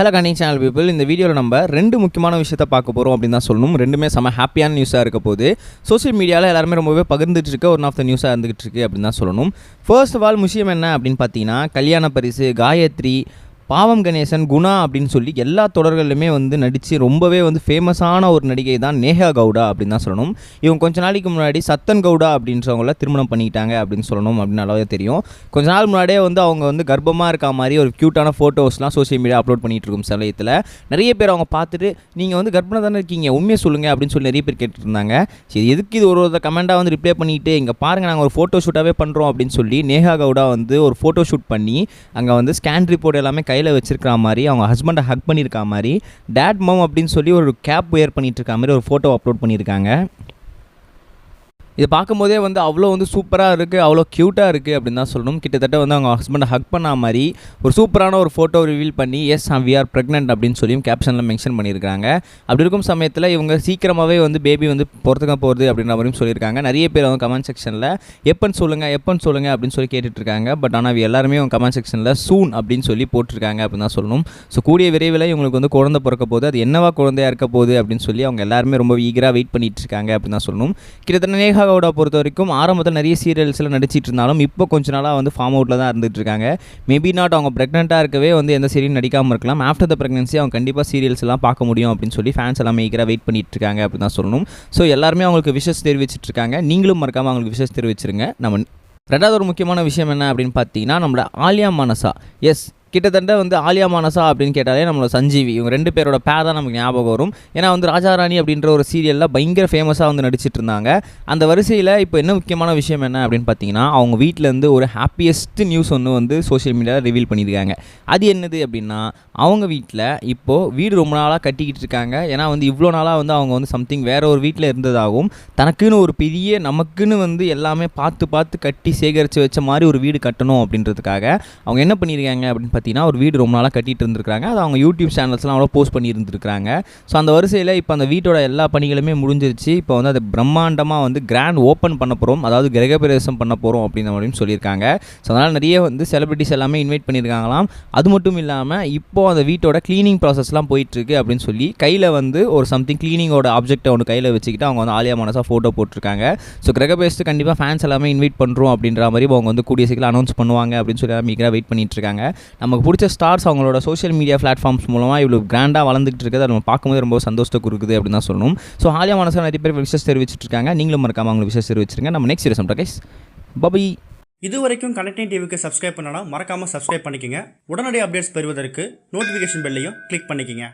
Hello கண்டிங் channel people இந்த வீடியோவில் நம்ம ரெண்டு முக்கியமான விஷயத்த பார்க்க போகிறோம் அப்படின்னு தான் சொல்லணும். ரெண்டுமே செம்ம ஹாப்பியான நியூஸாக இருக்க போது சோஷியல் மீடியாவில் எல்லாருமே ரொம்பவே பகிர்ந்துட்டு இருக்க ஒன் ஆஃப் த நியூஸாக இருந்துகிட்டு இருக்கு அப்படின்னு தான் சொல்லணும். ஃபர்ஸ்ட் ஆஃப் ஆல் விஷயம் என்ன அப்படின்னு பார்த்தீங்கன்னா கல்யாண பரிசு காயத்ரி பாவம் கணேசன் குணா அப்படின்னு சொல்லி எல்லா தொடர்கள்லையுமே வந்து நடித்து ரொம்பவே வந்து ஃபேமஸான ஒரு நடிகை தான் நேஹா கவுடா அப்படின்னு தான் சொல்லணும். இவங்க கொஞ்ச நாளைக்கு முன்னாடி சத்தன் கவுடா அப்படின்றவங்கள திருமணம் பண்ணிக்கிட்டாங்க அப்படின்னு சொல்லணும் அப்படின்னு நல்லாவே தெரியும். கொஞ்ச நாள் முன்னாடியே வந்து அவங்க வந்து கர்ப்பமாக இருக்க மாதிரி ஒரு க்யூட்டான ஃபோட்டோஸ்லாம் சோஷியல் மீடியா அப்லோட் பண்ணிகிட்டு இருக்கும் சமயத்தில் நிறைய பேர் அவங்க பார்த்துட்டு நீங்கள் வந்து கர்ப்பிணம் தானே இருக்கீங்க உண்மையை சொல்லுங்கள் அப்படின்னு சொல்லி நிறைய பேர் கேட்டுருந்தாங்க சரி எதுக்கு இது ஒரு ஒரு கமெண்ட்டாக வந்து ரிப்ளை பண்ணிட்டு இங்கே பாருங்கள் நாங்கள் ஒரு ஃபோட்டோ ஷூட்டாகவே பண்ணுறோம் அப்படின்னு சொல்லி நேஹா கவுடா வந்து ஒரு ஃபோட்டோ ஷூட் பண்ணி அங்கே வந்து ஸ்கேன் ரிப்போர்ட் எல்லாமே கை கையில் வச்சிருக்கிற மாதிரி அவங்க ஹஸ்பண்டை ஹக் பண்ணியிருக்க மாதிரி டேட் மம் அப்படின்னு சொல்லி ஒரு கேப் வேர் பண்ணிட்டு இருக்க மாதிரி ஒரு ஃபோட்டோ அப்லோட் பண்ணியிருக்காங்க. இதை பார்க்கும்போதே வந்து அவ்வளோ வந்து சூப்பராக இருக்குது அவ்வளோ க்யூட்டாக இருக்குது அப்படின்னு தான் சொல்லணும். கிட்டத்தட்ட வந்து அவங்க ஹஸ்பண்டை ஹக் பண்ண மாதிரி ஒரு சூப்பரான ஒரு ஃபோட்டோ ரிவீல் பண்ணி எஸ் வி ஆர் ப்ரெக்னென்ட் அப்படின்னு சொல்லியும் கேப்ஷனில் மென்ஷன் பண்ணியிருக்காங்க அப்படி இருக்கும் சமயத்தில் இவங்க சீக்கிரமாகவே வந்து பேபி வந்து பொறுத்துக்க போகிறது அப்படின்ற மாதிரியும் சொல்லியிருக்காங்க. நிறைய பேர் அவங்க கமெண்ட் செக்ஷனில் எப்போன்னு சொல்லுங்கள் எப்போன்னு சொல்லுங்கள் அப்படின்னு சொல்லி கேட்டுட்ருக்காங்க. பட் ஆனால் எல்லாருமே அவங்க கமெண்ட் செக்ஷனில் சூன் அப்படின்னு சொல்லி போட்டிருக்காங்க அப்படின்னு தான் சொல்லணும். ஸோ கூடிய விரைவில் இவங்களுக்கு வந்து குழந்தை பிறக்க போது அது என்னவா குழந்தையா இருக்க போகுது அப்படின்னு சொல்லி அவங்க எல்லாருமே ரொம்ப ஈகராக வெயிட் பண்ணிட்டு இருக்காங்க அப்படின்னு தான் சொல்லணும். கிட்டத்தட்ட நேகா கவுடா பொறுத்த வரைக்கும் ஆரம்பத்தில் நிறைய சீரியல்ஸில் நடிச்சிட்டு இருந்தாலும் இப்போ கொஞ்ச நாளாக வந்து ஃபார்ம் அவுட்டில் தான் இருந்துட்டு இருக்காங்க. மேபி நாட் அவங்க ப்ரெக்னெண்ட்டாக இருக்கவே வந்து எந்த சீரியல் நடிக்காமல் இருக்கலாம். ஆஃப்டர் த ப்ரெக்னன்சி அவங்க கண்டிப்பாக சீரியல்ஸ் எல்லாம் பார்க்க முடியும் அப்படின்னு சொல்லி ஃபேன்ஸ் எல்லாமே ஈகராக வெயிட் பண்ணிட்டு இருக்காங்க அப்படின்னு தான் சொல்லணும். ஸோ எல்லாருமே அவங்களுக்கு விஷஸ் தெரிவிச்சிட்டு இருக்காங்க. நீங்களும் மறக்காமல் அவங்களுக்கு விஷஸ் தெரிவிச்சிருங்க. நம்ம ரெண்டாவது ஒரு முக்கியமான விஷயம் என்ன அப்படின்னு பார்த்தீங்கன்னா நம்மளோட ஆலியா மனசா. எஸ் கிட்டத்தட்ட வந்து ஆலியா மானசா அப்படின்னு கேட்டாலே நம்மளோட சஞ்சீவி. இவங்க ரெண்டு பேரோட பேர் தான் நமக்கு ஞாபகம் வரும். ஏன்னா வந்து ராஜாராணி அப்படின்ற ஒரு சீரியலில் பயங்கர ஃபேமஸாக வந்து நடிச்சிட்டு இருந்தாங்க அந்த வரிசையில் இப்போ என்ன முக்கியமான விஷயம் என்ன அப்படின்னு பார்த்தீங்கன்னா அவங்க வீட்டிலேருந்து ஒரு ஹாப்பியஸ்ட் நியூஸ் ஒன்று வந்து சோஷியல் மீடியாவில் ரிவீல் பண்ணியிருக்காங்க. அது என்னது அப்படின்னா அவங்க வீட்டில் இப்போது வீடு ரொம்ப நாளாக கட்டிக்கிட்டு இருக்காங்க. ஏன்னா வந்து இவ்வளோ நாளாக வந்து அவங்க வந்து சம்திங் வேற ஒரு வீட்டில் இருந்ததாகவும் தனக்குன்னு ஒரு பெரிய நமக்குன்னு வந்து எல்லாமே பார்த்து பார்த்து கட்டி சேகரித்து வச்ச மாதிரி ஒரு வீடு கட்டணும் அப்படின்றதுக்காக அவங்க என்ன பண்ணியிருக்காங்க அப்படின்னு பார்த்தீங்கன்னா ஒரு வீடு ரொம்ப நாளாக கட்டிட்டு இருந்திருக்காங்க அது அவங்க யூடியூப் சேனல்ஸ்லாம் அவ்வளோ போஸ்ட் பண்ணியிருந்துருக்காங்க ஸோ அந்த வரிசையில் இப்போ அந்த வீட்டோட எல்லா பணிகளுமே முடிஞ்சிருச்சு. இப்போ வந்து அதை பிரம்மாண்டமாக வந்து கிராண்ட் ஓப்பன் பண்ண போகிறோம் அதாவது கிரகப்பிரவேசம் பண்ண போகிறோம் அப்படின்னு அப்படின்னு சொல்லியிருக்காங்க. ஸோ அதனால் நிறைய வந்து செலிபிரிட்டிஸ் எல்லாமே இன்வைட் பண்ணியிருக்காங்களாம். அது மட்டும் இல்லாமல் இப்போ அந்த வீட்டோட க்ளீனிங் ப்ராசஸ்லாம் போயிட்டுருக்கு அப்படின்னு சொல்லி கையில் வந்து ஒரு சம்திங் க்ளீனிங்கோட ஆப்ஜெக்ட்டை ஒன்று கையில் வச்சுக்கிட்டு அவங்க வந்து ஆலியா மனசாக ஃபோட்டோ போட்டிருக்காங்க. ஸோ கிரகபேஸ்ட்டு கண்டிப்பாக ஃபேன்ஸ் எல்லாமே இன்வைட் பண்ணுறோம் அப்படின்ற மாதிரி அவங்க வந்து கூடிய சீக்கிரம் அனௌன்ஸ் பண்ணுவாங்க அப்படின்னு சொல்லி மீக்கராக வெயிட் பண்ணிட்டு இருக்காங்க. நமக்கு பிடிச்ச ஸ்டார்ஸ் அவங்களோட சோஷியல் மீடியா பிளாட்ஃபார்ம்ஸ் மூலமாக இவ்வளோ கிராண்டாக வளர்ந்துட்டு இருக்குது அதை நம்ம பார்க்கும்போது ரொம்ப சந்தோஷத்தை கொடுக்குது அப்படின்னு தான் சொல்லணும். ஸோ ஆலியா மனசாக நிறைய பேர் விஷஸ் தெரிவிச்சிட்டு இருக்காங்க. நீங்களும் மறக்காம அவங்களுக்கு விஷஸ் தெரிவிச்சிருங்க. நம்ம நெக்ஸ்ட் வீடியோ கைஸ் பபி இது வரைக்கும் கனெக்டிங் டிவிக்கு சப்ஸ்கிரைப் பண்ணனா மறக்காமல் சப்ஸ்கிரைப் பண்ணிக்கங்க. உடனடி அப்டேட்ஸ் பெறுவதற்கு நோட்டிஃபிகேஷன் பெல்லையும் கிளிக் பண்ணிக்கங்க.